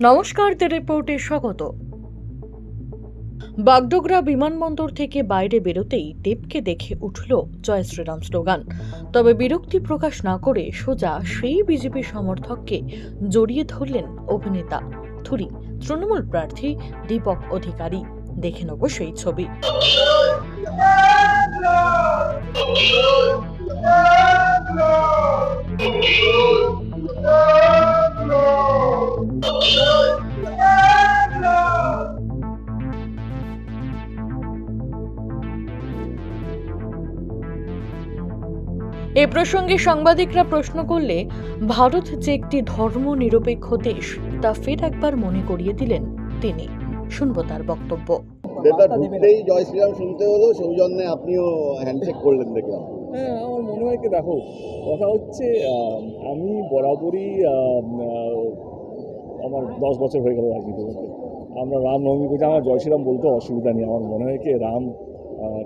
নমস্কার দ্য রিপোর্টে স্বাগত। বাগডোগরা বিমানবন্দর থেকে বাইরে বেরোতেই দেবকে দেখে উঠল জয় শ্রীরাম স্লোগান। তবে বিরক্তি প্রকাশ না করে সোজা সেই বিজেপি সমর্থককে জড়িয়ে ধরলেন অভিনেতা। থুরি তৃণমূল প্রার্থী দীপক অধিকারী। দেখে নেব সেই ছবি। এ প্রসঙ্গে সাংবাদিকরা প্রশ্ন করলে ভারত যে একটি ধর্ম নিরপেক্ষ দেশ তা ফের একবার মনে করিয়ে দিলেন তিনি। শুনব তার বক্তব্য। নেতা ঢুকতেই জয় শ্রীরাম শুনতে হলো সৌজন্যে আপনিও হ্যান্ডশেক করলেন দেখলাম। হ্যাঁ আমার মনে হয় কি দেখো কথা হচ্ছে আমি বরাবরই আমার দশ বছর হয়ে গেল রাজনীতি করতে আমরা রাম নবমী করছি আমার জয় শ্রীরাম বলতে অসুবিধা নেই। আমার মনে হয় কি রাম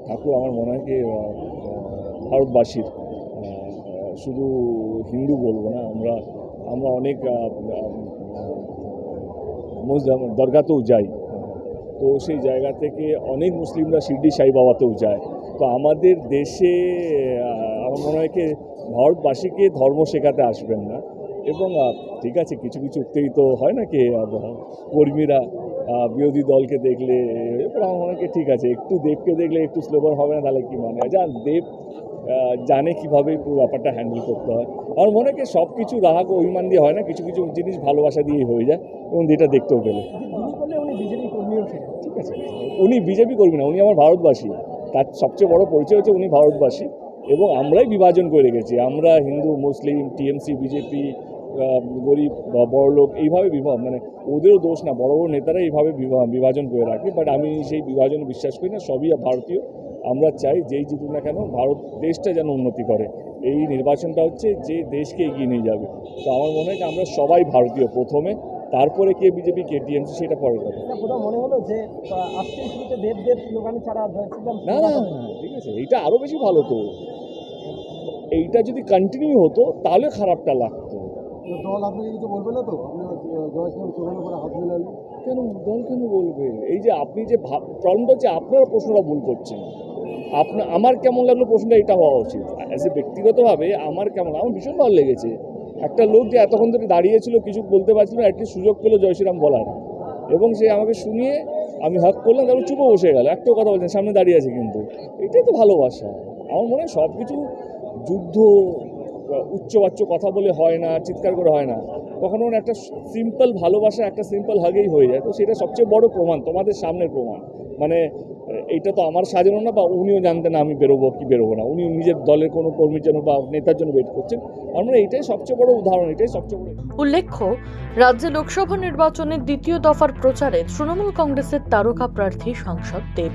ঠাকুর আমার মনে হয় কি ভারতবাসীর শুধু হিন্দু বলব না, আমরা আমরা অনেক দরগাতেও যাই। তো সেই জায়গা থেকে অনেক মুসলিমরা শিরডি সাই বাবাতেও যায়। তো আমাদের দেশে আমার মনে হয় ভারতবাসীকে ধর্ম শেখাতে আসবেন না। এবং ঠিক আছে, কিছু কিছু উত্তেজিত হয় না কি কর্মীরা বিরোধী দলকে দেখলে, এরপর আমার মনে হয় ঠিক আছে, একটু দেবকে দেখলে একটু স্লোগান হবে না, তাহলে কি মানে যান, দেব জানে কীভাবে পুরো ব্যাপারটা হ্যান্ডেল করতে হয়। আমার মনে হয় সব কিছু রাহাক অভিমান দিয়ে হয় না কিছু কিছু জিনিস ভালোবাসা দিয়েই হয়ে যায় এবং যেটা দেখতেও পেলে। ঠিক আছে। উনি বিজেপি কর্মী না উনি আমার ভারতবাসী। তার সবচেয়ে বড় পরিচয় হচ্ছে উনি ভারতবাসী এবং আমরাই বিভাজন করে রেখেছি। আমরা হিন্দু মুসলিম টিএমসি বিজেপি গরিব বা বড়লোক এইভাবে বিভাগ মানে ওদেরও দোষ না বড় বড় নেতারা এইভাবে বিভা- বিভাজন করে রাখে বাট আমি সেই বিভাজন বিশ্বাস করি না সবই ভারতীয়। আমরা চাই যেই জিতুক না কেন ভারত দেশটা যেন উন্নতি করে। এই নির্বাচনটা হচ্ছে যে দেশকে এগিয়ে নিয়ে যাবে। তো আমার মনে হয় যে আমরা সবাই ভারতীয় প্রথমে তারপরে কে বিজেপি কে টিএমসি সেটা পরে কথা। মনে হলো যে দেব দেব ছাড়া না না, ঠিক আছে এইটা আরও বেশি ভালো তো। এইটা যদি কন্টিনিউ হতো তাহলে খারাপটা লাগতো। দল আপনাকে কিছু বলবে না তো? আপনি আহ, জয় পরে হাত মিলালেন। কেন দল কেন বলবে এই যে আপনি যে প্রবলেমটা হচ্ছে আপনারা প্রশ্নটা ভুল করছেন। আপনার আমার কেমন লাগল প্রশ্নটা এটা হওয়া উচিত। অ্যাজ এ ব্যক্তিগতভাবে আমার কেমন আমার ভীষণ ভালো লেগেছে। একটা লোক যে এতক্ষণ ধরে দাঁড়িয়েছিল কিছু বলতে পারছিল না একটি সুযোগ পেল জয়শ্রীরাম বলার। এবং সে আমাকে শুনিয়ে আমি হক করলাম তারপর চুপো বসে গেল। একটাও কথা বলছেন সামনে দাঁড়িয়ে আছে কিন্তু। এটাই তো ভালোবাসা। আমার মনে হয় সব কিছু যুদ্ধ উচ্চবাচ্য কথা বলে হয় না, চিৎকার করে হয় না। কখনো একটা সিম্পল ভালোবাসা, একটা সিম্পল হাগেই হয়ে যায়। তো সেটা সবচেয়ে বড় প্রমাণ, তোমাদের সামনের প্রমাণ। মানে এইটা তো আমার সাজানো না বা উনিও জানতেন আমি বেরোবো কি বেরোবো না। উনি নিজের দলের কোনো কর্মীর জন্য বা নেতার জন্য ওয়েট করছেন। আমার মনে এটাই সবচেয়ে বড় উদাহরণ, এটাই সবচেয়ে বড় উল্লেখ্য, রাজ্যে লোকসভা নির্বাচনের দ্বিতীয় দফার প্রচারে তৃণমূল কংগ্রেসের তারকা প্রার্থী সাংসদ দেব।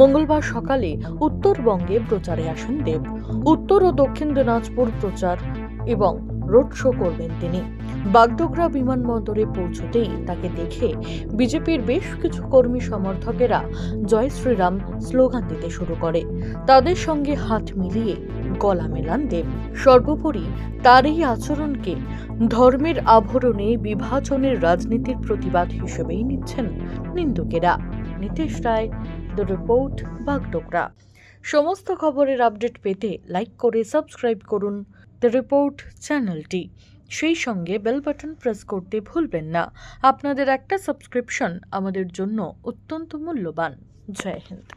মঙ্গলবার সকালে উত্তরবঙ্গে প্রচারে আসেন দেব। উত্তর ও দক্ষিণ দিনাজপুর প্রচার এবং রোড শো করবেন তিনি। বাগডোগরা বিমানবন্দরে পৌঁছতেই তাকে দেখে বিজেপির বেশ কিছু কর্মী সমর্থকেরা জয় শ্রীরাম স্লোগান দিতে শুরু করে। তাদের সঙ্গে হাত মিলিয়ে গলা মেলান দেব। সর্বোপরি তার এই আচরণকে ধর্মের আভরণে বিভাজনের রাজনীতির প্রতিবাদ হিসেবেই নিচ্ছেন নিন্দুকেরা। Nitish Roy the report, Bagdogra. সমস্ত খবরের আপডেট পেতে লাইক করে সাবস্ক্রাইব করুন। দ্য রিপোর্ট, চ্যানেলটি। সেই সঙ্গে বেল বাটন প্রেস করতে ভুলবেন না। আপনাদের একটা সাবস্ক্রিপশন আমাদের জন্য অত্যন্ত মূল্যবান। জয় হিন্দ।